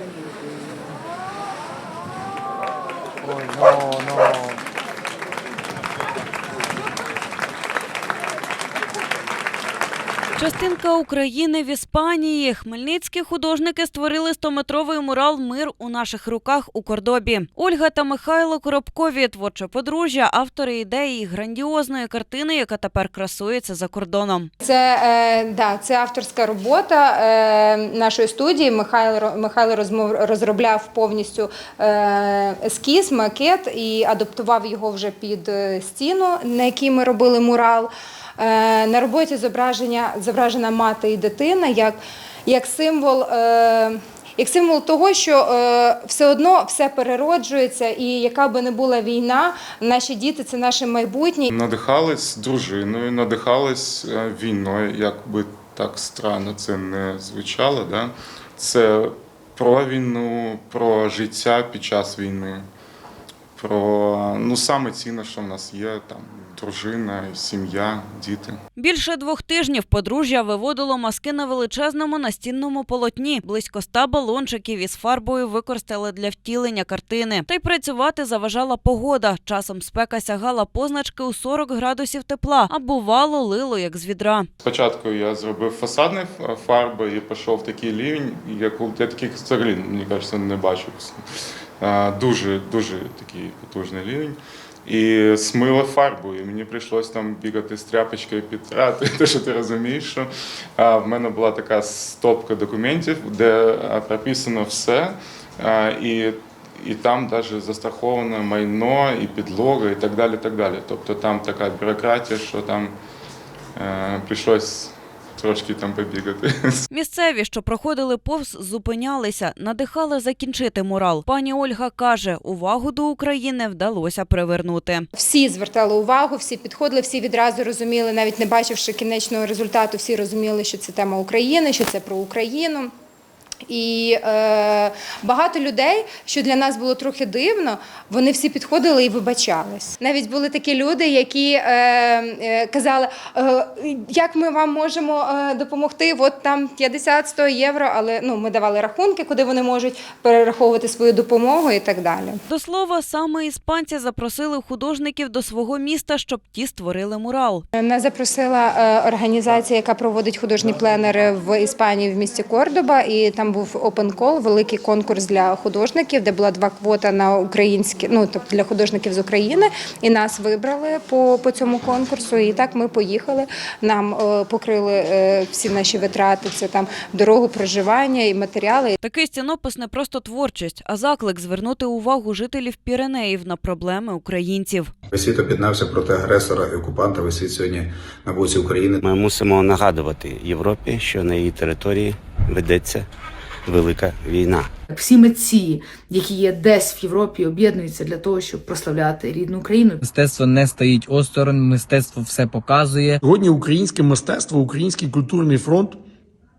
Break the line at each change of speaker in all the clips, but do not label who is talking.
Ой, no, no.
Частинка України в Іспанії. Хмельницькі художники створили 100-метровий мурал Мир у наших руках у Кордобі. Ольга та Михайло Коробкові творче подружжя, автори ідеї грандіозної картини, яка тепер красується за кордоном.
Це, е, да, це авторська робота е, нашої студії. Михайло, Михайло розмов- розробляв повністю е, ескіз, макет і адаптував його вже під е, стіну, на якій ми робили мурал. Е, на роботі зображення, зображена мати і дитина як, як символ. Е, як символ того, що е, все одно все перероджується, і яка би не була війна, наші діти це наше майбутнє,
Надихались дружиною, надихались війною, як би так странно це не звучало. Да? Це про війну, про життя під час війни, про ну саме цінне, що в нас є, там дружина, сім'я, діти.
Більше двох тижнів подружжя виводило маски на величезному настінному полотні. Близько ста балончиків із фарбою використали для втілення картини. Та й працювати заважала погода. Часом спека сягала позначки у 40 градусів тепла, а бувало лило як з відра.
Спочатку я зробив фасадні фарби і пішов такий рівень, як я таких взагалі, мені кажеться, не бачив. Дуже, дуже такий потужний рівень. І смило фарбу, і мені прийшлося там бігати з тряпочкою підтирати. Те, що ти розумієш, що а, в мене була така стопка документів, де прописано все. А, і і там навіть застраховане майно, і підлога, і так далі. так далі. Тобто там така бюрократія, що там е, прийшлось трошки там побігати.
Місцеві, що проходили повз, зупинялися, надихали закінчити мурал. Пані Ольга каже, увагу до України вдалося привернути.
Всі звертали увагу, всі підходили, всі відразу розуміли, навіть не бачивши кінечного результату, всі розуміли, що це тема України, що це про Україну. І е, багато людей, що для нас було трохи дивно, вони всі підходили і вибачались. Навіть були такі люди, які е, е, казали, е, як ми вам можемо е, допомогти, от там 50-100 євро, але ну, ми давали рахунки, куди вони можуть перераховувати свою допомогу і так далі.
До слова, саме іспанці запросили художників до свого міста, щоб ті створили мурал.
Нас запросила е, організація, яка проводить художні пленери в Іспанії в місті Кордоба, і там був open call, великий конкурс для художників, де була два квота на українські, ну тобто для художників з України. І нас вибрали по, по цьому конкурсу. І так ми поїхали. Нам е, покрили е, всі наші витрати. Це там дорогу, проживання і матеріали.
Такий стінопис не просто творчість, а заклик звернути увагу жителів Піренеїв на проблеми українців.
Весь світ об'єднався проти агресора і окупанта. Весь світ сьогодні на боці України.
Ми мусимо нагадувати Європі, що на її території ведеться велика війна.
Всі митці, які є десь в Європі, об'єднуються для того, щоб прославляти рідну Україну.
Мистецтво не стоїть осторонь, мистецтво все показує.
Сьогодні українське мистецтво, український культурний фронт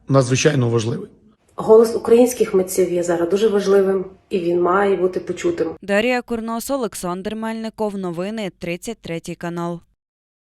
надзвичайно важливий.
Голос українських митців є зараз дуже важливим, і він має бути почутим.
Дарія Курнос, Олександр Мельников. Новини 33 канал.